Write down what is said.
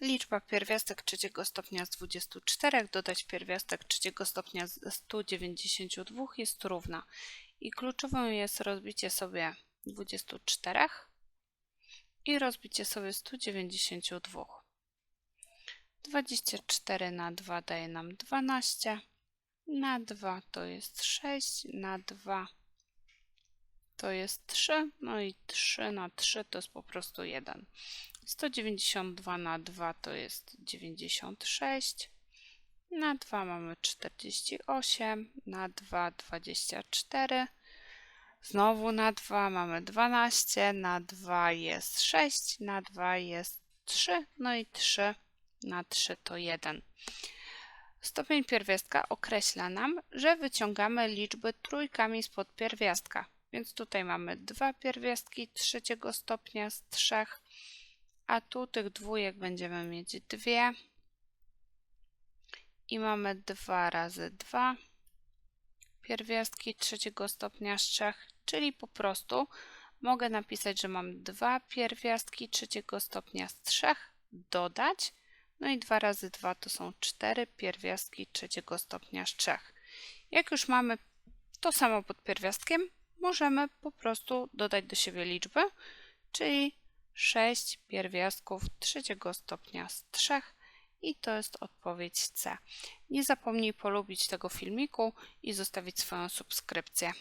Liczba pierwiastek trzeciego stopnia z 24 dodać pierwiastek trzeciego stopnia z 192 jest równa. I kluczową jest rozbicie sobie 24 i rozbicie sobie 192. 24 na 2 daje nam 12, na 2 to jest 6, na 2 to jest 3, no i 3 na 3 to jest po prostu 1. 192 na 2 to jest 96, na 2 mamy 48, na 2 24, znowu na 2 mamy 12, na 2 jest 6, na 2 jest 3, no i 3 na 3 to 1. Stopień pierwiastka określa nam, że wyciągamy liczby trójkami spod pierwiastka. Więc tutaj mamy dwa pierwiastki trzeciego stopnia z trzech, a tu tych dwójek będziemy mieć dwie. I mamy 2 razy 2 pierwiastki trzeciego stopnia z trzech, czyli po prostu mogę napisać, że mam dwa pierwiastki trzeciego stopnia z trzech, dodać, no i 2 razy 2 to są 4 pierwiastki trzeciego stopnia z trzech. Jak już mamy to samo pod pierwiastkiem, możemy po prostu dodać do siebie liczby, czyli 6 pierwiastków trzeciego stopnia z 3 i to jest odpowiedź C. Nie zapomnij polubić tego filmiku i zostawić swoją subskrypcję.